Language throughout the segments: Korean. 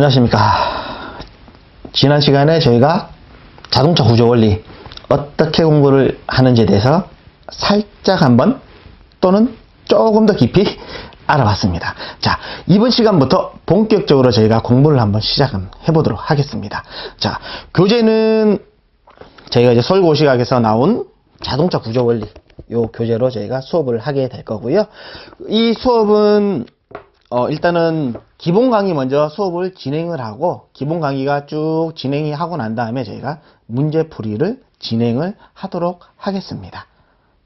안녕하십니까. 지난 시간에 저희가 자동차 구조 원리 어떻게 공부를 하는지에 대해서 살짝 한번 또는 조금 더 깊이 알아봤습니다. 자, 이번 시간부터 본격적으로 저희가 공부를 한번 시작해 보도록 하겠습니다. 자, 교재는 저희가 이제 서울고시학에서 나온 자동차 구조 원리 요 교재로 저희가 수업을 하게 될 거고요. 이 수업은 어, 일단은 기본 강의 먼저 수업을 진행을 하고 기본 강의가 쭉 진행이 하고 난 다음에 저희가 문제풀이를 진행을 하도록 하겠습니다.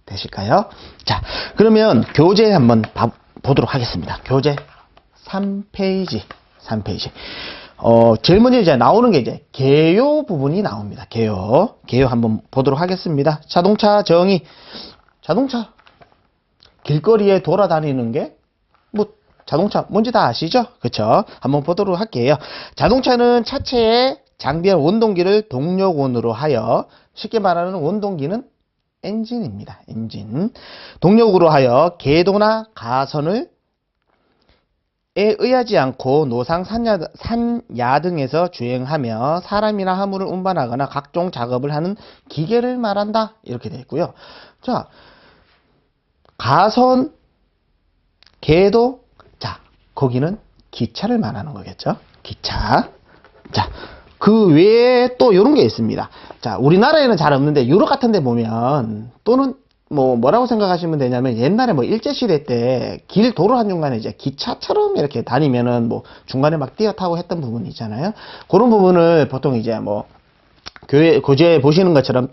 되실까요? 자, 그러면 교재 한번 봐- 보도록 하겠습니다. 교재 3페이지, 3페이지. 어, 제일 먼저 이제 나오는 게 이제 개요 부분이 나옵니다. 개요. 개요 한번 보도록 하겠습니다. 자동차 정의. 자동차. 길거리에 돌아다니는 게, 뭐, 자동차 뭔지 다 아시죠? 그쵸? 한번 보도록 할게요. 자동차는 차체에 장비한 원동기를 동력원으로 하여, 쉽게 말하는 원동기는 엔진입니다. 엔진. 동력으로 하여 궤도나 가선을 에 의하지 않고 노상 산야, 산야 등에서 주행하며 사람이나 화물을 운반하거나 각종 작업을 하는 기계를 말한다. 이렇게 되어 있고요. 자, 가선, 궤도, 자, 거기는 기차를 말하는 거겠죠. 기차. 자, 그 외에 또 이런 게 있습니다. 자, 우리나라에는 잘 없는데 유럽 같은 데 보면 또는 뭐 뭐라고 생각하시면 되냐면 옛날에 뭐 일제 시대 때 길 도로 한 중간에 이제 기차처럼 이렇게 다니면은 뭐 중간에 막 뛰어 타고 했던 부분이 있잖아요. 그런 부분을 보통 이제 뭐 교회 고지에 보시는 것처럼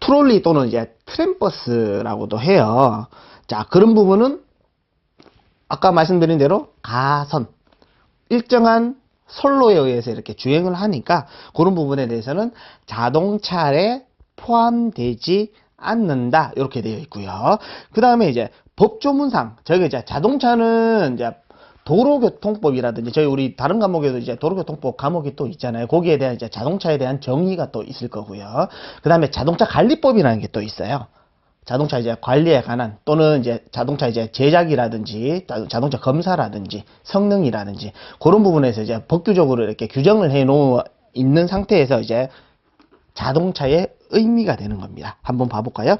트롤리 또는 이제 트램버스라고도 해요. 자, 그런 부분은 아까 말씀드린 대로 가선 일정한 선로에 의해서 이렇게 주행을 하니까 그런 부분에 대해서는 자동차에 포함되지 않는다 이렇게 되어 있고요. 그 다음에 이제 법조문상 저희가 이제 자동차는 이제 도로교통법이라든지 저희 우리 다른 과목에도 이제 도로교통법 과목이 또 있잖아요. 거기에 대한 이제 자동차에 대한 정의가 또 있을 거고요. 그 다음에 자동차 관리법이라는 게 또 있어요. 자동차 이제 관리에 관한 또는 이제 자동차 이제 제작이라든지 자- 자동차 검사라든지 성능이라든지 그런 부분에서 이제 법규적으로 이렇게 규정을 해놓 있는 상태에서 이제 자동차의 의미가 되는 겁니다. 한번 봐볼까요?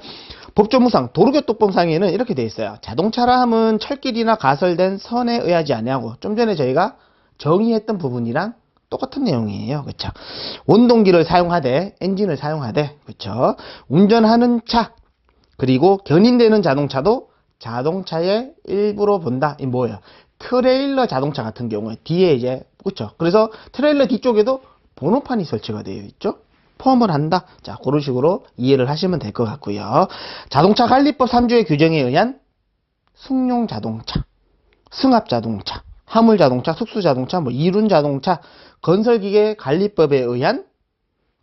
법조문상 도로교통법상에는 이렇게 되어 있어요. 자동차라 함은 철길이나 가설된 선에 의하지 아니하고 좀 전에 저희가 정의했던 부분이랑 똑같은 내용이에요. 그렇죠? 원동기를 사용하되 엔진을 사용하되 그렇죠? 운전하는 차 그리고 견인되는 자동차도 자동차의 일부로 본다. 이 뭐예요? 트레일러 자동차 같은 경우에 뒤에 이제 그렇죠. 그래서 트레일러 뒤쪽에도 번호판이 설치가 되어 있죠. 포함을 한다. 자, 그런 식으로 이해를 하시면 될 것 같고요. 자동차 관리법 3조의 규정에 의한 승용 자동차, 승합 자동차, 화물 자동차, 숙수 자동차, 뭐 이륜 자동차, 건설기계 관리법에 의한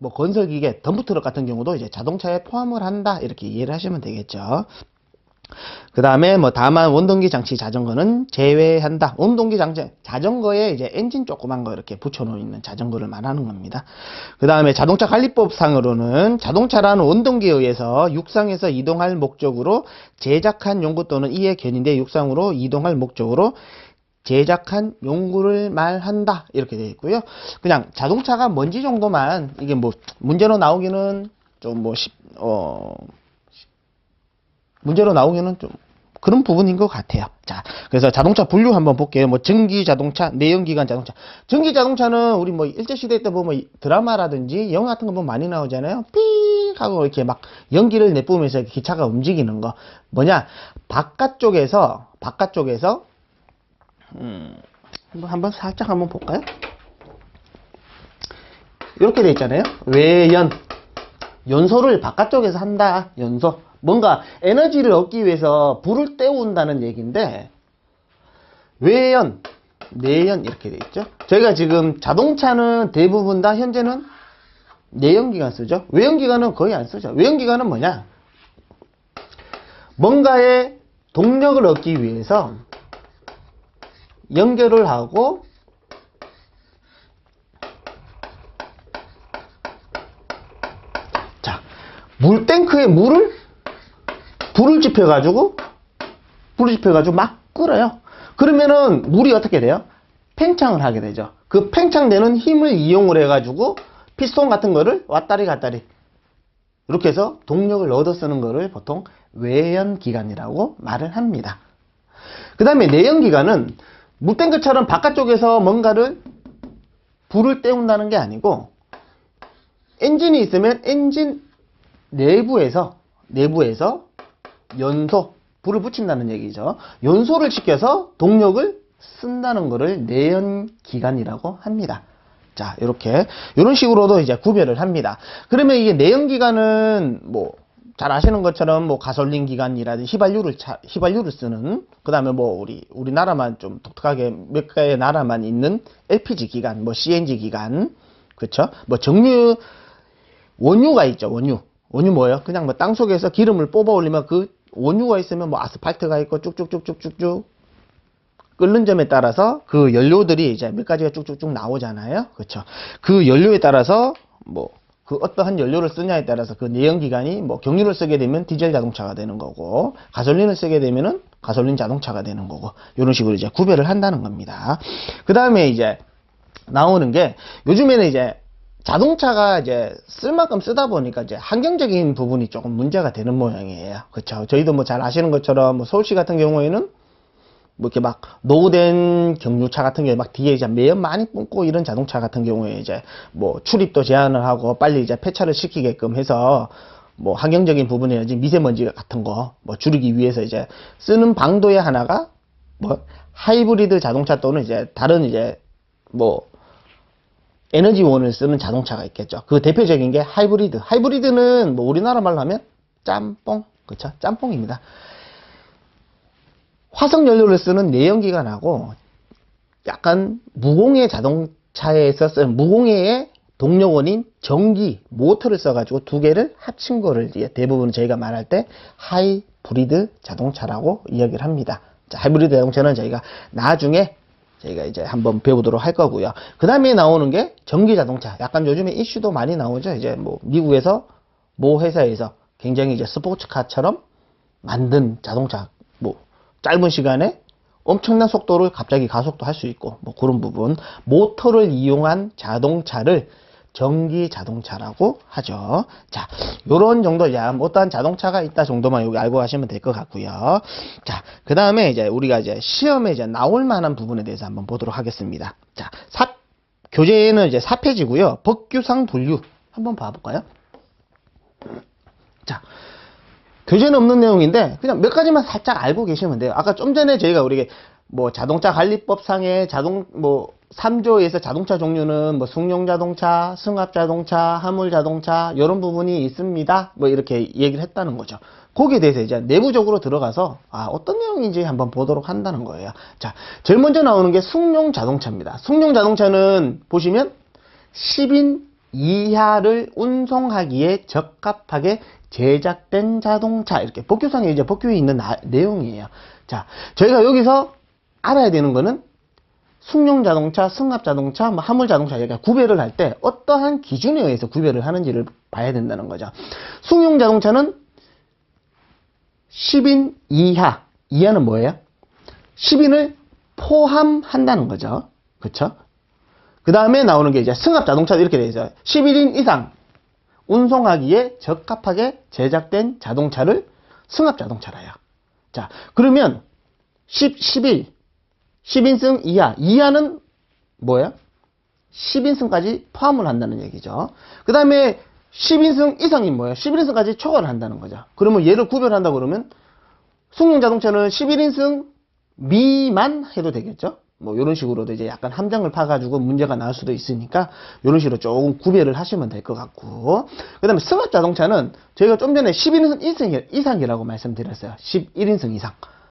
뭐 건설기계, 덤프트럭 같은 경우도 이제 자동차에 포함을 한다 이렇게 이해를 하시면 되겠죠. 그 다음에 뭐 다만 원동기 장치 자전거는 제외한다. 원동기 장치 자전거에 이제 엔진 조그만 거 이렇게 붙여놓은 있는 자전거를 말하는 겁니다. 그 다음에 자동차 관리법상으로는 자동차라는 원동기에 의해서 육상에서 이동할 목적으로 제작한 용구 또는 이에 견인돼 육상으로 이동할 목적으로 제작한 용구를 말한다 이렇게 되어 있고요. 그냥 자동차가 뭔지 정도만 이게 뭐 문제로 나오기는 좀뭐 어, 문제로 나오기는 좀 그런 부분인 것 같아요. 자, 그래서 자동차 분류 한번 볼게요. 뭐 전기 자동차, 내연기관 자동차. 전기 자동차는 우리 뭐 일제 시대 때 보면 이 드라마라든지 영화 같은 거 보면 많이 나오잖아요. 삐 하고 이렇게 막 연기를 내뿜으면서 기차가 움직이는 거. 뭐냐? 바깥쪽에서 바깥쪽에서 음, 한번 한번 살짝 한번 볼까요? 이렇게 돼 있잖아요. 외연 연소를 바깥쪽에서 한다. 연소. 뭔가 에너지를 얻기 위해서 불을 때운다는 얘기인데 외연, 내연 이렇게 돼 있죠. 저희가 지금 자동차는 대부분 다 현재는 내연기관 쓰죠. 외연기관은 거의 안 쓰죠. 외연기관은 뭐냐? 뭔가의 동력을 얻기 위해서 연결을 하고 자, 물탱크에 물을 불을 지펴 가지고 불을 지펴 가지고 막 끓어요. 그러면은 물이 어떻게 돼요? 팽창을 하게 되죠. 그 팽창되는 힘을 이용을 해 가지고 피스톤 같은 거를 왔다리 갔다리 이렇게 해서 동력을 얻어 쓰는 거를 보통 외연기관이라고 말을 합니다. 그 다음에 내연기관은 물탱크처럼 바깥쪽에서 뭔가를 불을 때운다는 게 아니고 엔진이 있으면 엔진 내부에서 내부에서 연소 불을 붙인다는 얘기죠. 연소를 시켜서 동력을 쓴다는 것을 내연기관이라고 합니다. 자, 이렇게 이런 식으로도 이제 구별을 합니다. 그러면 이게 내연기관은 뭐 잘 아시는 것처럼 뭐 가솔린 기관이라든지 휘발유를 차, 휘발유를 쓰는 그다음에 뭐 우리 우리나라만 좀 독특하게 몇 개의 나라만 있는 LPG 기관, 뭐 CNG 기관, 그렇죠? 뭐 정유 원유가 있죠, 원유. 원유 뭐예요? 그냥 뭐 땅 속에서 기름을 뽑아 올리면 그 원유가 있으면 뭐 아스팔트가 있고 쭉쭉쭉쭉쭉쭉 끓는 점에 따라서 그 연료들이 이제 몇 가지가 쭉쭉쭉 나오잖아요. 그렇죠? 그 연료에 따라서 뭐 그 어떠한 연료를 쓰냐에 따라서 그 내연기관이 뭐 경유를 쓰게 되면 디젤 자동차가 되는 거고 가솔린을 쓰게 되면은 가솔린 자동차가 되는 거고 이런 식으로 이제 구별을 한다는 겁니다. 그 다음에 이제 나오는 게 요즘에는 이제 자동차가 이제 쓸 만큼 쓰다 보니까 이제 환경적인 부분이 조금 문제가 되는 모양이에요. 그렇죠. 저희도 뭐 잘 아시는 것처럼 뭐 서울시 같은 경우에는 뭐 이렇게 막 노후된 경유차 같은 경우에 막 뒤에 이제 매연 많이 뿜고 이런 자동차 같은 경우에 이제 뭐 출입도 제한을 하고 빨리 이제 폐차를 시키게끔 해서 뭐 환경적인 부분이라든지 미세먼지 같은 거 뭐 줄이기 위해서 이제 쓰는 방도의 하나가 뭐 하이브리드 자동차 또는 이제 다른 이제 뭐 에너지원을 쓰는 자동차가 있겠죠. 그 대표적인 게 하이브리드. 하이브리드는 뭐 우리나라 말로 하면 짬뽕. 그쵸? 짬뽕입니다. 화석 연료를 쓰는 내연기관하고 약간 무공해 자동차에서 쓰는 무공해의 동력원인 전기 모터를 써가지고 두 개를 합친 거를 대부분 저희가 말할 때 하이브리드 자동차라고 이야기를 합니다. 자, 하이브리드 자동차는 저희가 나중에 저희가 이제 한번 배우도록 할 거고요. 그 다음에 나오는 게 전기 자동차. 약간 요즘에 이슈도 많이 나오죠. 이제 뭐 미국에서 모 회사에서 굉장히 이제 스포츠카처럼 만든 자동차 뭐 짧은 시간에 엄청난 속도를 갑자기 가속도 할 수 있고 뭐 그런 부분 모터를 이용한 자동차를 전기 자동차라고 하죠. 자, 요런 정도 이제 어떠한 자동차가 있다 정도만 여기 알고 가시면 될 것 같고요. 자, 그 다음에 이제 우리가 이제 시험에 이제 나올 만한 부분에 대해서 한번 보도록 하겠습니다. 자, 사, 교재는 이제 4페이지고요. 법규상 분류 한번 봐볼까요? 자, 교재는 없는 내용인데 그냥 몇 가지만 살짝 알고 계시면 돼요. 아까 좀 전에 저희가 우리 뭐 자동차 관리법상의 자동 뭐 3조에서 자동차 종류는 뭐 승용 자동차, 승합 자동차, 화물 자동차 이런 부분이 있습니다. 뭐 이렇게 얘기를 했다는 거죠. 거기에 대해서 이제 내부적으로 들어가서 아 어떤 내용인지 한번 보도록 한다는 거예요. 자, 제일 먼저 나오는 게 승용 자동차입니다. 승용 자동차는 보시면 10인 이하를 운송하기에 적합하게 제작된 자동차 이렇게 법규상에 이제 법규에 있는 나- 내용이에요. 자, 저희가 여기서 알아야 되는 거는 승용 자동차, 승합 자동차, 뭐 화물 자동차 이렇게 구별을 할 때 어떠한 기준에 의해서 구별을 하는지를 봐야 된다는 거죠. 승용 자동차는 10인 이하, 이하는 뭐예요? 10인을 포함한다는 거죠. 그쵸? 그 다음에 나오는 게 이제 승합 자동차 이렇게 되어 있어요. 11인 이상 운송하기에 적합하게 제작된 자동차를 승합 자동차라요. 자, 그러면 10, 11, 10인승 이하, 이하는 뭐예요? 10인승까지 포함을 한다는 얘기죠. 그 다음에 10인승 이상이 뭐예요? 11인승까지 초과를 한다는 거죠. 그러면 얘를 구별한다 그러면 승용 자동차는 11인승 미만 해도 되겠죠? 뭐 이런 식으로도 이제 약간 함정을 파가지고 문제가 나올 수도 있으니까 이런 식으로 조금 구별을 하시면 될 것 같고. 그 다음에 승합 자동차는 저희가 좀 전에 11인승 이상이라고 말씀드렸어요. 11인승 이상